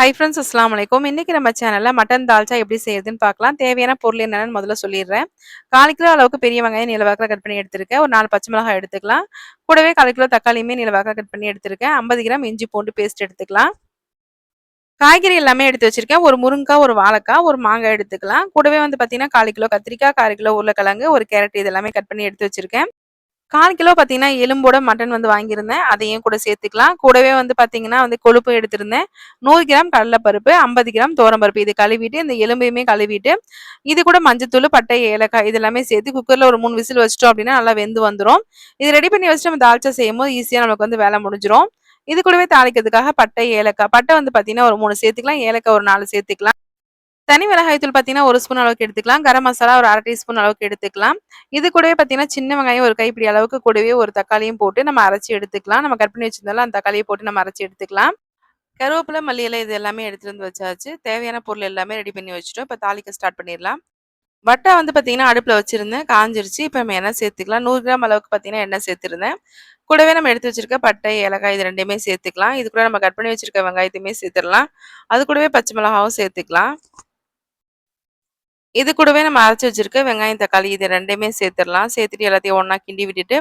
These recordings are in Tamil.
ஹை ஃப்ரெண்ட்ஸ் அஸ்லாம் வலைக்கும் இன்றைக்கி நம்ம சேனலில் மட்டன் தால்ச்சா எப்படி செய்யறதுன்னு பார்க்கலாம். தேவையான பொருள் என்னென்னு முதல்ல சொல்லிடுறேன். கால் கிலோ அளவுக்கு பெரிய வெங்காயம் நிலவாக்கில் கட் பண்ணி எடுத்திருக்கேன். ஒரு நாலு பச்சை மிளகாய் எடுத்துக்கலாம். கூடவே கால் கிலோ தக்காளியுமே நிலவாக்கில் கட் பண்ணி எடுத்திருக்கேன். ஐம்பது கிராம் இஞ்சி பூண்டு பேஸ்ட் எடுத்துக்கலாம். காய்கறி எல்லாமே எடுத்து வச்சிருக்கேன். ஒரு முருங்காய் ஒரு வாழைக்காய் ஒரு மாங்காய் எடுத்துக்கலாம். கூடவே வந்து பார்த்தீங்கன்னா கால் கிலோ கத்திரிக்காய் கால் கிலோ உருளைக்கிழங்கு ஒரு கேரட் இது எல்லாமே கட் பண்ணி எடுத்து வச்சிருக்கேன். கால் கிலோ பார்த்தீங்கன்னா எலும்போட மட்டன் வந்து வாங்கியிருந்தேன். அதையும் கூட சேர்த்துக்கலாம். கூடவே வந்து பார்த்தீங்கன்னா வந்து கொழுப்பு எடுத்திருந்தேன். நூறு கிராம் கடலைப்பருப்பு ஐம்பது கிராம் தோரம்பருப்பு இது கழுவிட்டு இந்த எலும்பையுமே கழுவிட்டு இது கூட மஞ்சத்தூள் பட்டை ஏலக்காய் இது எல்லாமே சேர்த்து குக்கரில் ஒரு மூணு விசில் வச்சிட்டோம் அப்படின்னா நல்லா வெந்து வந்துடும் இது ரெடி பண்ணி வச்சுட்டு நம்ம தால்ச்சா செய்யும் போது ஈஸியாக நமக்கு வந்து வேலை முடிஞ்சிடும் இது கூடவே தாளிக்கிறதுக்காக பட்டை ஏலக்காய் பட்டை வந்து பார்த்தீங்கன்னா ஒரு மூணு சேர்த்துக்கலாம். ஏலக்காய் ஒரு நாலு சேர்த்துக்கலாம். தனி மிளகாய் தூள் பார்த்தீங்கன்னா ஒரு ஸ்பூன் அளவுக்கு எடுத்துக்கலாம். கரம் மசாலா ஒரு அரை டீஸ்பூன் அளவுக்கு எடுத்துக்கலாம். இது கூடவே பார்த்தீங்கன்னா சின்ன வெங்காயம் ஒரு கைப்பிடி அளவுக்கு கூடவே ஒரு தக்காளியும் போட்டு நம்ம அரைச்சி எடுத்துக்கலாம். நம்ம கட் பண்ணி வச்சிருந்தாலும் அந்த தக்காளியை போட்டு நம்ம அரைச்சி எடுத்துக்கலாம். கருவேப்பிலை மல்லியில இது எல்லாமே எடுத்துட்டு வந்து வச்சாச்சு. தேவையான பொருள் எல்லாமே ரெடி பண்ணி வச்சுட்டோம். இப்போ தாளிக்க ஸ்டார்ட் பண்ணிடலாம். வட்டை வந்து பார்த்தீங்கன்னா அடுப்பில் வச்சிருந்தேன். காஞ்சிருச்சு. இப்போ நம்ம எண்ணெய் சேர்த்துக்கலாம். நூறு கிராம் அளவுக்கு பார்த்தீங்கன்னா எண்ணெய் சேர்த்துருந்தேன். கூடவே நம்ம எடுத்து வச்சிருக்க பட்டை ஏலக்காய் இது ரெண்டையுமே சேர்த்துக்கலாம். இது கூட நம்ம கட் பண்ணி வச்சிருக்க வெங்காயத்தையுமே சேர்த்துடலாம். அது கூடவே பச்சை மிளகாவும் சேர்த்துக்கலாம். இது கூடவே நம்ம அரைச்சி வச்சிருக்க வெங்காயம் தக்காளி இது ரெண்டையுமே சேர்த்துடலாம். சேர்த்துட்டு எல்லாத்தையும் ஒன்றா கிண்டி விட்டுட்டு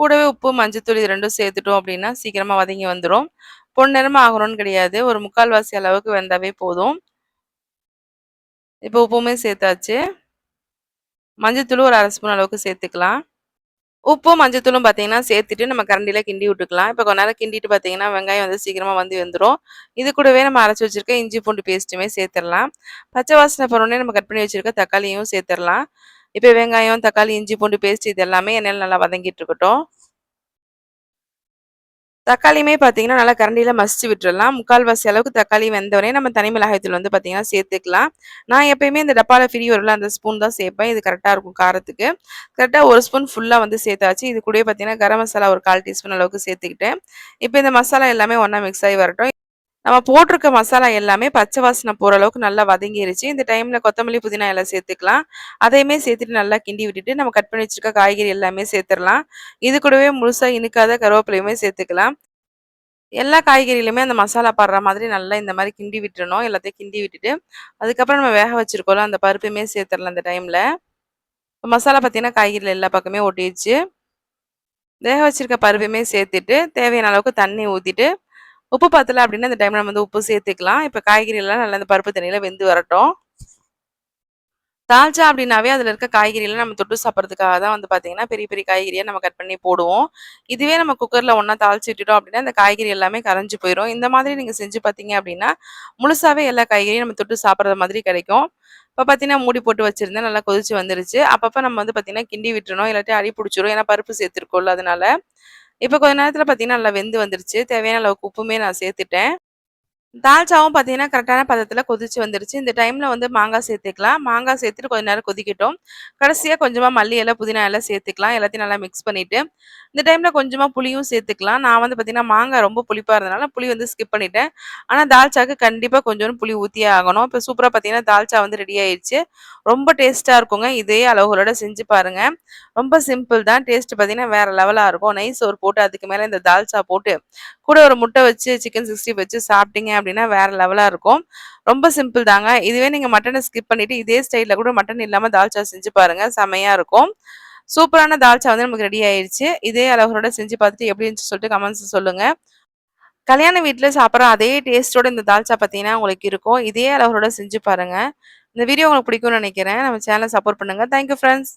கூடவே உப்பு மஞ்சத்தூள் இது ரெண்டும் சேர்த்துட்டோம் அப்படின்னா சீக்கிரமாக வதங்கி வந்துடும் பொன்னிறமாக ஆகணும்னு கிடையாது. ஒரு முக்கால்வாசி அளவுக்கு வெந்தாவே போதும். இப்போ உப்புமே சேர்த்தாச்சு. மஞ்சத்தூள் ஒரு அரை ஸ்பூன் அளவுக்கு சேர்த்துக்கலாம். உப்பும் மஞ்சத்தூளும் பார்த்தீங்கன்னா சேர்த்துட்டு நம்ம கரண்டியில் கிண்டி விட்டுக்கலாம். இப்போ கொஞ்ச நேரம் கிண்டிட்டு பார்த்தீங்கன்னா வெங்காயம் வந்து சீக்கிரமாக வந்து வந்துடும் இது கூடவே நம்ம அரைச்சி வச்சிருக்க இஞ்சி பூண்டு பேஸ்ட்டுமே சேர்த்துடலாம். பச்சை வாசனை போனோடனே நம்ம கட் பண்ணி வச்சிருக்க தக்காளியும் சேர்த்துடலாம். இப்போ வெங்காயம் தக்காளி இஞ்சி பூண்டு பேஸ்ட் இது எல்லாமே எண்ணெயில் நல்லா வதங்கிட்டு இருக்கட்டும். தக்காளியுமே பார்த்தீங்கன்னா நல்லா கரண்டியில் மசிச்சு விட்டுடலாம் முக்கால்வாசி அளவுக்கு தக்காளி வெந்தவொடனே நம்ம தனி மிளகாயத்தூள் வந்து பார்த்தீங்கன்னா சேர்த்துக்கலாம். நான் எப்பயுமே இந்த டப்பாவில் ஃப்ரீ வரல அந்த ஸ்பூன் தான் சேர்ப்பேன். இது கரெக்டாக இருக்கும் காரத்துக்கு. கரெக்டாக ஒரு ஸ்பூன் ஃபுல்லாக வந்து சேர்த்தாச்சு. இது கூட பார்த்தீங்கன்னா கரம் மசாலா ஒரு கால் டீஸ்பூன் அளவுக்கு சேர்த்துக்கிட்டேன். இப்போ இந்த மசாலா எல்லாமே ஒன்றா மிக்ஸ் ஆகி வரட்டும். நம்ம போட்டிருக்க மசாலா எல்லாமே பச்சை வாசனை போகிற அளவுக்கு நல்லா வதங்கிருச்சு. இந்த டைமில் கொத்தமல்லி புதினா எல்லாம் சேர்த்துக்கலாம். அதையுமே சேர்த்துட்டு நல்லா கிண்டி விட்டுட்டு நம்ம கட் பண்ணி வச்சிருக்க காய்கறி எல்லாமே சேர்த்துடலாம். இது கூடவே முழுசாக இனிக்காத கருவேப்பிலையுமே சேர்த்துக்கலாம். எல்லா காய்கறியிலுமே அந்த மசாலா படுற மாதிரி நல்லா இந்த மாதிரி கிண்டி விட்டுறணும். எல்லாத்தையும் கிண்டி விட்டுட்டு அதுக்கப்புறம் நம்ம வேக வச்சிருக்கோம்ல அந்த பருப்புமே சேர்த்துடலாம் அந்த டைமில் மசாலா பார்த்தீங்கன்னா காய்கறியில் எல்லா பக்கமே ஒட்டிடுச்சு. வேக வச்சிருக்க பருப்புமே சேர்த்துட்டு தேவையான அளவுக்கு தண்ணி ஊற்றிட்டு உப்பு பார்த்தல அப்படின்னா இந்த டைம்ல நம்ம வந்து உப்பு சேர்த்துக்கலாம். இப்போ காய்கறிகள்லாம் நல்லா இந்த பருப்பு தண்ணியில வெந்து வரட்டும். தால்ச்சா அப்படின்னாவே அதில் இருக்க காய்கறியெல்லாம் நம்ம தொட்டு சாப்பிட்றதுக்காக தான் வந்து பார்த்தீங்கன்னா பெரிய பெரிய காய்கறியாக நம்ம கட் பண்ணி போடுவோம். இதுவே நம்ம குக்கரில் ஒன்றா தாளிச்சு விட்டுட்டோம் அப்படின்னா இந்த காய்கறி எல்லாமே கரைஞ்சி போயிடும் இந்த மாதிரி நீங்கள் செஞ்சு பார்த்தீங்க அப்படின்னா முழுசாவே எல்லா காய்கறியும் நம்ம தொட்டு சாப்பிட்ற மாதிரி கிடைக்கும். இப்போ பார்த்தீங்கன்னா மூடி போட்டு வச்சுருந்தா நல்லா கொதிச்சு வந்துருச்சு. அப்பப்போ நம்ம வந்து பார்த்தீங்கன்னா கிண்டி விட்டுறணும் இல்லாட்டி அடி பிடிச்சிரும். ஏன்னா பருப்பு சேர்த்துருக்கோம்ல அதனால இப்போ கொஞ்ச நேரத்தில் பார்த்தீங்கன்னா நல்லா வெந்து வந்துருச்சு. தேவையான அளவுக்கு உப்புமே நான் சேர்த்துட்டேன். தால்ச்சாவும் பார்த்தீங்கன்னா கரெக்டான பதத்தில் கொதிச்சு வந்துருச்சு. இந்த டைமில் வந்து மாங்காய் சேர்த்துக்கலாம். மாங்காய் சேர்த்துட்டு கொஞ்ச நேரம் கொதிக்கட்டும். கடைசியாக கொஞ்சமாக மல்லி இலை புதினா எல்லாம் சேர்த்துக்கலாம். எல்லாத்தையும் நல்லா மிக்ஸ் பண்ணிவிட்டு இந்த டைமில் கொஞ்சமாக புளியும் சேர்த்துக்கலாம். நான் வந்து பார்த்தீங்கன்னா மாங்காய் ரொம்ப புளிப்பாக இருந்தனால புளி வந்து ஸ்கிப் பண்ணிட்டேன். ஆனால் தால்ச்சாக்கு கண்டிப்பாக கொஞ்சோண்டு புளி ஊற்றியே ஆகணும். இப்போ சூப்பராக பார்த்தீங்கன்னா தால்ச்சா வந்து ரெடி ஆயிடுச்சு ரொம்ப டேஸ்ட்டாக இருக்குங்க. இதே அளவுகளோட செஞ்சு பாருங்கள் ரொம்ப சிம்பிள் தான். டேஸ்ட் பார்த்தீங்கன்னா வேறு லெவலாக இருக்கும். நைஸ் ஒரு போட்டு அதுக்கு மேலே இந்த தால்ச்சா போட்டு கூட ஒரு முட்டை வச்சு சிக்கன் சிக்ஸ்டி வச்சு சாப்பிட்டீங்க அப்படின்னா வேறு லெவலாக இருக்கும். ரொம்ப சிம்பிள் தாங்க. இதுவே நீங்கள் மட்டனை ஸ்கிப் பண்ணிவிட்டு இதே ஸ்டைலில் கூட மட்டன் இல்லாமல் தால்ச்சா செஞ்சு பாருங்கள் செமையாக இருக்கும். சூப்பரான தால்ச்சா வந்து நமக்கு ரெடி ஆயிடுச்சு இதே அளவுகளோட செஞ்சு பார்த்துட்டு எப்படி இருந்துச்சு சொல்லிட்டு கமெண்ட்ஸ் சொல்லுங்கள் கல்யாண வீட்டில் சாப்பிட்ற அதே டேஸ்ட்டோட இந்த தால்ச்சா பார்த்தீங்கன்னா உங்களுக்கு இருக்கும். இதே அளவுகளோட செஞ்சு பாருங்கள் இந்த வீடியோ உங்களுக்கு பிடிக்கும்னு நினைக்கிறேன். நம்ம சேனலை சப்போர்ட் பண்ணுங்கள் தேங்க்யூ ஃப்ரெண்ட்ஸ்